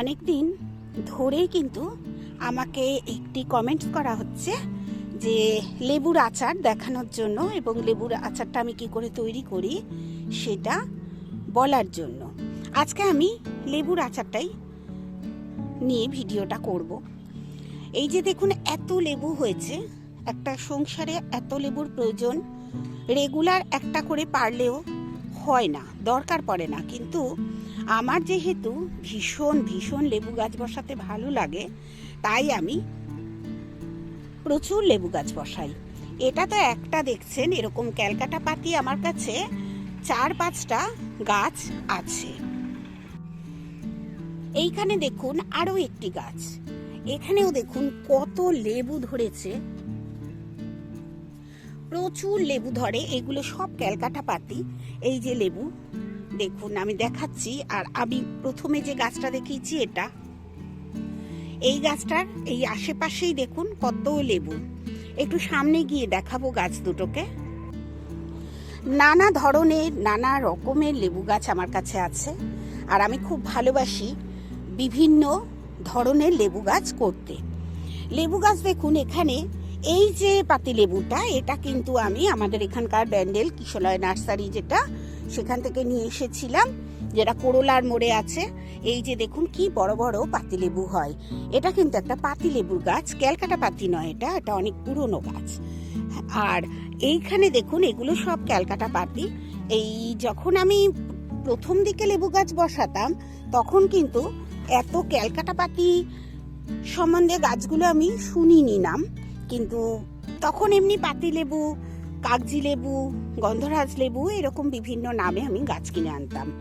অনেক দিন ধরেই কিন্তু আমাকে একটি কমেন্টস করা হচ্ছে যে লেবুর আচার দেখানোর জন্য এবং লেবুর আচারটা আমি কি করে তৈরি করি সেটা বলার জন্য। আজকে আমি লেবুর আচারটাই নিয়ে ভিডিওটা করব। এই যে দেখুন, এত লেবু হয়েছে, একটা সংসারে এত লেবুর প্রয়োজন রেগুলার একটা করে পারলেও হয় না, দরকার পড়ে না। কিন্তু আমার যেহেতু ভীষণ ভীষণ লেবু গাছ বসাতে ভালো লাগে, তাই আমি প্রচুর লেবু গাছ বসাই। এটা তো একটা দেখছেন, এরকম ক্যালকাটা পাতি আমার কাছে চার, পাঁচটা গাছ আছে। এইখানে দেখুন আরও একটি গাছ। এখানেও দেখুন কত লেবু ধরেছে। প্রচুর লেবু ধরে, এগুলো সব ক্যালকাটা পাতি, এই যে লেবু। দেখুন, আমি দেখাচ্ছি, আর আমি প্রথমে যে গাছটা দেখিয়েছি, এটা। এই গাছটার এই আশেপাশেই দেখুন, কত লেবু। একটু সামনে গিয়ে দেখাবো গাছ দুটোকে। নানা ধরনের, নানা রকমের লেবু গাছ আমার কাছে আছে, আর আমি খুব ভালোবাসি বিভিন্ন ধরনের লেবু গাছ করতে। লেবু গাছ দেখুন, এখানে এই যে পাতি লেবুটা এটা কিন্তু আমি আমাদের এখানকার ব্যান্ডেল কিশোলয় নার্সারি যেটা সেখান থেকে নিয়ে এসেছিলাম, যেটা করোলার মোড়ে আছে। এই যে দেখুন কি বড় বড় পাতি লেবু হয়। এটা কিন্তু একটা পাতি লেবুর গাছ, ক্যালকাটা পাতি নয় এটা এটা অনেক পুরনো গাছ। আর এইখানে দেখুন এগুলো সব ক্যালকাটা পাতি। এই যখন আমি প্রথম দিকে লেবু গাছ বসাতাম, তখন কিন্তু এত ক্যালকাটা পাতি সম্বন্ধে গাছগুলো আমি শুনিনি নাম। কিন্তু তখন এমনি পাতি লেবু কাগজি লেবু, গন্ধরাজ লেবু, এরকম বিভিন্ন নামে আমি গাছ কিনে আনতাম।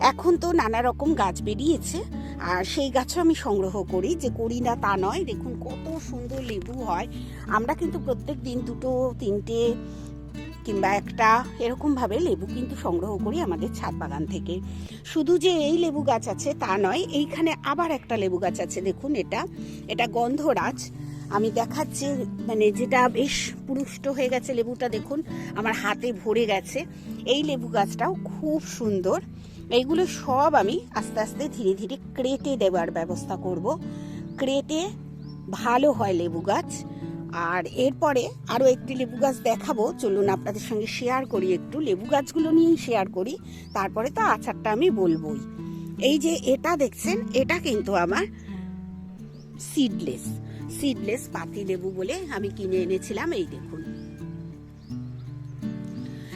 এখন তো নানা রকম গাছ বেরিয়েছে, আর সেই গাছও আমি সংগ্রহ করি। যে করি না তা নয়, দেখুন কত সুন্দর লেবু হয়। আমরা কিন্তু প্রত্যেক দিন দুটো, তিনটে কিংবা একটা এরকমভাবে লেবু কিন্তু সংগ্রহ করি আমাদের ছাদ বাগান থেকে। শুধু যে এই লেবু গাছ আছে তা নয়, এইখানে আবার একটা লেবু গাছ আছে, দেখুন এটা। এটা গন্ধরাজ। আমি দেখাচ্ছি মানে যেটা বেশ পুরুষ্ট হয়ে গেছে লেবুটা দেখুন, আমার হাতে ভরে গেছে। এই লেবু গাছটাও খুব সুন্দর। এইগুলো সব আমি আস্তে আস্তে ধীরে ধীরে ক্রেটে দেওয়ার ব্যবস্থা করব। ক্রেটে ভালো হয় লেবু গাছ। আর এরপরে আরও একটি লেবু গাছ দেখাবো। চলুন আপনাদের সঙ্গে শেয়ার করি একটু। লেবু গাছগুলো নিয়েই শেয়ার করি। তারপরে তো আচারটা আমি বলবই। এই যে এটা দেখছেন, এটা কিন্তু আমার সিডলেস সিডলেস পাতি লেবু বলে আমি কিনে এনেছিলাম, এই দেখুন।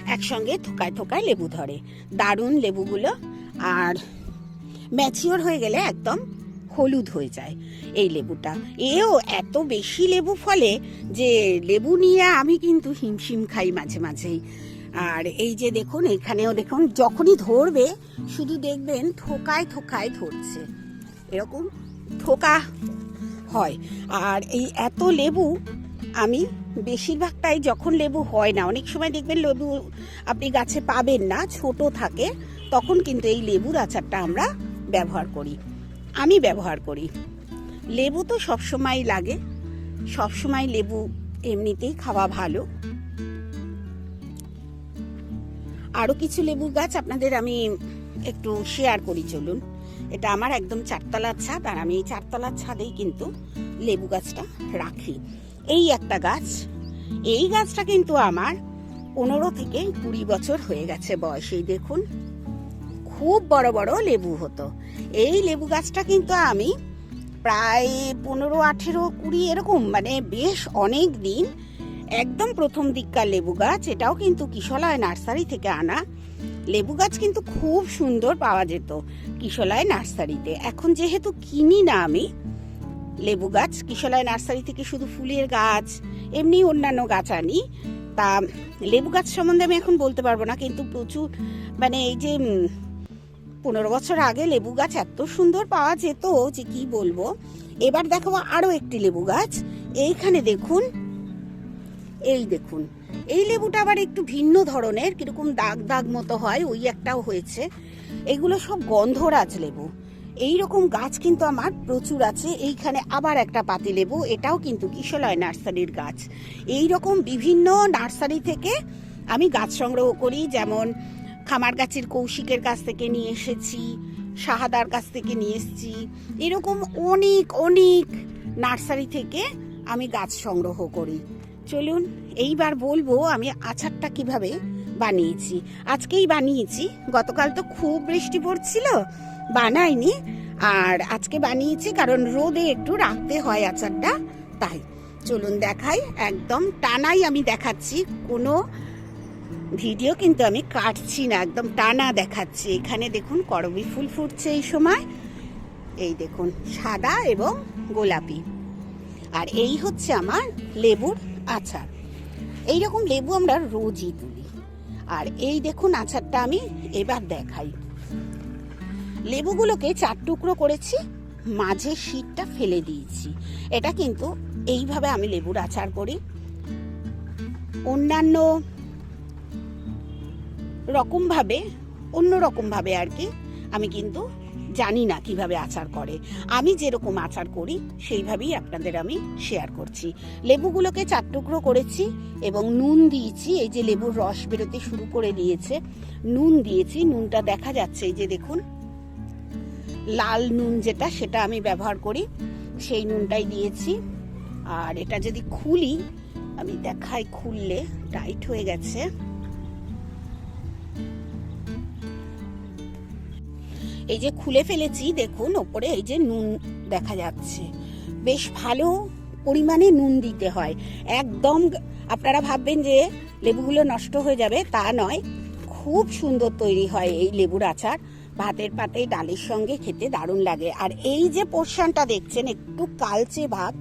একসঙ্গে থোকায় থোকায় লেবু ধরে। দারুণ লেবুগুলো, আর ম্যাচিওর হয়ে গেলে একদম হলুদ হয়ে যায় এই লেবুটা। এও এত বেশি লেবু ফলে যে লেবু নিয়ে আমি কিন্তু হিমশিম খাই মাঝে মাঝেই। আর এই যে দেখুন, এখানেও দেখুন, যখনই ধরবে, শুধু দেখবেন থোকায় থোকায় ধরছে। এরকম থোকা হয়। আর এই এত লেবু আমি বেশিরভাগটাই যখন লেবু হয় না, অনেক সময় দেখবেন লেবু আপনি গাছে পাবেন না, ছোট থাকে, তখন কিন্তু এই লেবুর আচারটা আমরা ব্যবহার করি। আমি ব্যবহার করি। লেবু তো সবসময় লাগে, সবসময় লেবু এমনিতেই খাওয়া ভালো। আরও কিছু লেবু গাছ আপনাদের আমি একটু শেয়ার করি, চলুন। এটা আমার একদম চারতলার ছাদ আর আমি এই চারতলার ছাদেই কিন্তু লেবু গাছটা রাখি। এই একটা গাছ, এই গাছটা কিন্তু আমার পনেরো থেকে কুড়ি বছর হয়ে গেছে বয়সেই দেখুন, খুব বড় বড় লেবু হতো। এই লেবু গাছটা কিন্তু আমি প্রায় পনেরো, আঠেরো, কুড়ি এরকম মানে বেশ অনেক দিন একদম প্রথম দিককার লেবু গাছ, এটাও কিন্তু কিশলায় নার্সারি থেকে আনা। লেবু গাছ কিন্তু খুব সুন্দর পাওয়া যেত কিশলয় নার্সারিতে। এখন যেহেতু কিনি না আমি, লেবু গাছ, কিশলায় নার্সারি থেকে শুধু ফুলের গাছ, এমনি অন্যান্য গাছ আনি। তা লেবু গাছ সম্বন্ধে আমি এখন বলতে পারব না, কিন্তু প্রচুর মানে এই যে পনেরো বছর আগে লেবু গাছ এত সুন্দর পাওয়া যেত যে কি বলব? এবার দেখাবো আরও একটি লেবু গাছ, এইখানে দেখুন এই দেখুন। এই লেবুটা আবার একটু ভিন্ন ধরনের, কীরকম দাগ দাগ মতো হয়, ওই একটাও হয়েছে। এগুলো সব গন্ধরাজ লেবু। এই রকম গাছ কিন্তু আমার প্রচুর আছে। এইখানে আবার একটা পাতি লেবু, এটাও কিন্তু কিশলয় নার্সারির গাছ। এই রকম বিভিন্ন নার্সারি থেকে আমি গাছ সংগ্রহ করি, যেমন খামার গাছের কৌশিকের কাছ থেকে নিয়ে এসেছি, শাহাদার কাছ থেকে নিয়ে এসেছি। এরকম অনেক অনেক নার্সারি থেকে আমি গাছ সংগ্রহ করি। চলুন, এইবার বলব আমি আচারটা কীভাবে বানিয়েছি। আজকেই বানিয়েছি। গতকাল তো খুব বৃষ্টি পড়ছিল, বানাইনি। আর আজকে বানিয়েছি কারণ রোদে একটু রাখতে হয় আচারটা তাই। চলুন দেখাই, একদম টানাই আমি দেখাচ্ছি। কোনো ভিডিও কিন্তু আমি কাটছি না, একদম টানা দেখাচ্ছি। এখানে দেখুন, করবি ফুল ফুটছে এই সময়। এই দেখুন, সাদা এবং গোলাপি। আর এই হচ্ছে আমার লেবুর আচার। এই রকম লেবু আমরা রোজই তুলি। আর এই দেখুন আচারটা আমি এবার দেখাই। লেবুগুলোকে চার টুকরো করেছি, মাঝে শীতটা ফেলে দিয়েছি। এটা কিন্তু এইভাবে আমি লেবুর আচার করি। অন্যান্য রকমভাবে অন্য রকমভাবে আর কি আমি কিন্তু জানি না কীভাবে আচার করে। আমি যেরকম আচার করি, সেইভাবেই আপনাদের আমি শেয়ার করছি। লেবুগুলোকে চার টুকরো করেছি এবং নুন দিয়েছি, এই যে লেবুর রস বেরোতে শুরু করে দিয়েছে। নুন দিয়েছি, নুনটা দেখা যাচ্ছে এই যে দেখুন। লাল নুন যেটা, সেটা আমি ব্যবহার করি। সেই নুনটাই দিয়েছি। আর এটা যদি খুলি, আমি দেখাই খুললে টাইট হয়ে গেছে। এই যে খুলে ফেলেছি, দেখুন, ওপরে এই যে নুন দেখা যাচ্ছে। বেশ ভালো পরিমাণে নুন দিতে হয়। একদম আপনারা ভাববেন যে লেবুগুলো নষ্ট হয়ে যাবে, তা নয়। খুব সুন্দর তৈরি হয় এই লেবুর আচার। ভাতের পাতে ডালের সঙ্গে খেতে দারুণ লাগে। আর এই যে পোর্শনটা দেখছেন, একটু কালচে ভাব,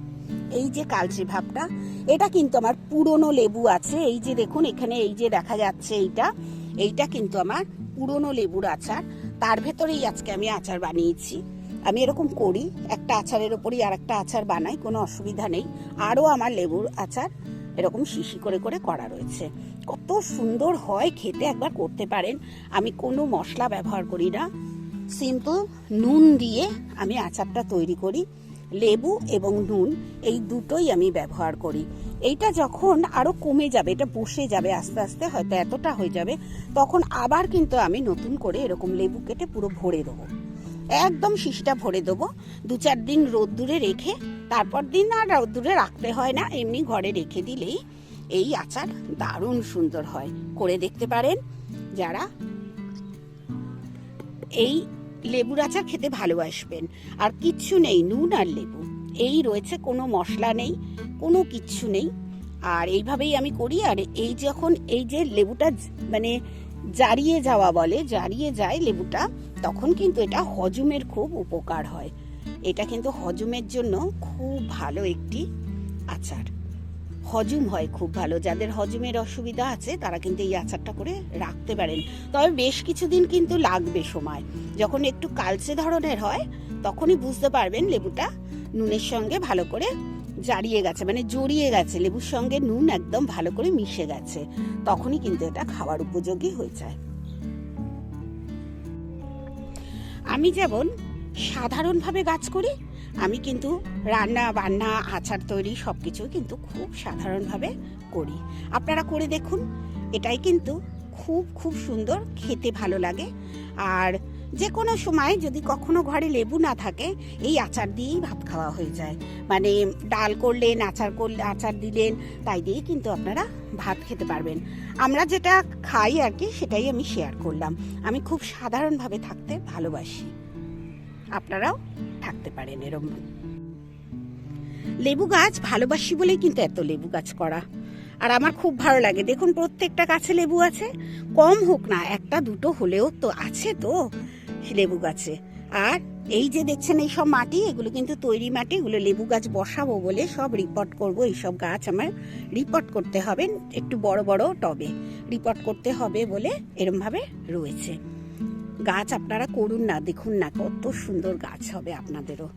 এই যে কালচে ভাবটা, এটা কিন্তু আমার পুরনো লেবু আছে। এই যে দেখুন, এখানে এই যে দেখা যাচ্ছে এইটা এইটা কিন্তু আমার পুরনো লেবুর আচার। তার ভেতরেই আজকে আমি আচার বানিয়েছি। আমি এরকম করি, একটা আচারের ওপরই আর একটা আচার বানাই, কোনো অসুবিধা নেই। আরও আমার লেবুর আচার এরকম শিশি করে করে করা রয়েছে। কত সুন্দর হয় খেতে, একবার করতে পারেন। আমি কোনো মশলা ব্যবহার করি না। সিম্পল নুন দিয়ে আমি আচারটা তৈরি করি। লেবু এবং নুন, এই দুটোই আমি ব্যবহার করি। এইটা যখন আরও কমে যাবে, এটা বসে যাবে, আস্তে আস্তে হয়তো এতটা হয়ে যাবে, তখন আবার কিন্তু আমি নতুন করে এরকম লেবু কেটে পুরো ভরে দেবো। একদম শিশিটা ভরে দেবো। দু চার দিন রোদ্দুরে রেখে, তারপর দিন আর রোদ্দুরে রাখতে হয় না, এমনি ঘরে রেখে দিলেই এই আচার দারুণ সুন্দর হয়। করে দেখতে পারেন যারা এই লেবুর আচার খেতে ভালোবাসবেন। আর কিচ্ছু নেই, নুন আর লেবু। এই রয়েছে, কোনো মশলা নেই, কোনো কিচ্ছু নেই। আর এইভাবেই আমি করি, আর এই যখন এই যে লেবুটা মানে জারিয়ে যাওয়া বলে, জারিয়ে যায় লেবুটা, তখন কিন্তু এটা হজমের খুব উপকার হয়। এটা কিন্তু হজমের জন্য খুব ভালো একটি আচার। হজম হয় খুব ভালো। যাদের হজমের অসুবিধা আছে, তারা কিন্তু এই আচারটা করে রাখতে পারেন। তবে বেশ কিছুদিন কিন্তু লাগবে সময়। যখন একটু কালচে ধরনের হয়, তখনই বুঝতে পারবেন লেবুটা নুনের সঙ্গে ভালো করে জারিয়ে গেছে মানে জড়িয়ে গেছে। লেবুর সঙ্গে নুন একদম ভালো করে মিশে গেছে। তখনই কিন্তু এটা খাওয়ার উপযোগী হয়ে যায়। আমি যেমন সাধারণভাবে গাছ করি আমি কিন্তু রান্না, বান্না, আচার তৈরি সব কিছু কিন্তু খুব সাধারণভাবে করি। আপনারা করে দেখুন, এটাই কিন্তু খুব খুব সুন্দর, খেতে ভালো লাগে। আর যে কোনো সময় যদি কখনো ঘরে লেবু না থাকে, এই আচার দিয়েই ভাত খাওয়া হয়ে যায়। মানে ডাল করলেন, আচার করলে আচার দিলেন, তাই দিয়েই কিন্তু আপনারা ভাত খেতে পারবেন। আমরা যেটা খাই আর কি সেটাই আমি শেয়ার করলাম। আমি খুব সাধারণভাবে থাকতে ভালোবাসি। আপনারাও? থাকতে পারেন এরম। লেবু গাছ ভালোবাসি বলেই কিন্তু এত লেবু গাছ করা। আর আমার খুব ভালো লাগে। দেখুন, প্রত্যেকটা গাছে লেবু আছে। কম হোক না, একটা, দুটো হলেও তো আছে তো লেবু গাছে। আর এই যে দেখছেন, এই সব মাটি, এগুলো কিন্তু তৈরি মাটি, এগুলো লেবু গাছ বসাবো বলে সব রিপোর্ট করব। এই সব গাছ আমার রিপোর্ট করতে হবে, একটু বড় বড় টবে রিপোর্ট করতে হবে বলে এরমভাবে রয়েছে। গাছ আপনারা করুন না দেখুন না কত সুন্দর গাছ হবে আপনাদেরও।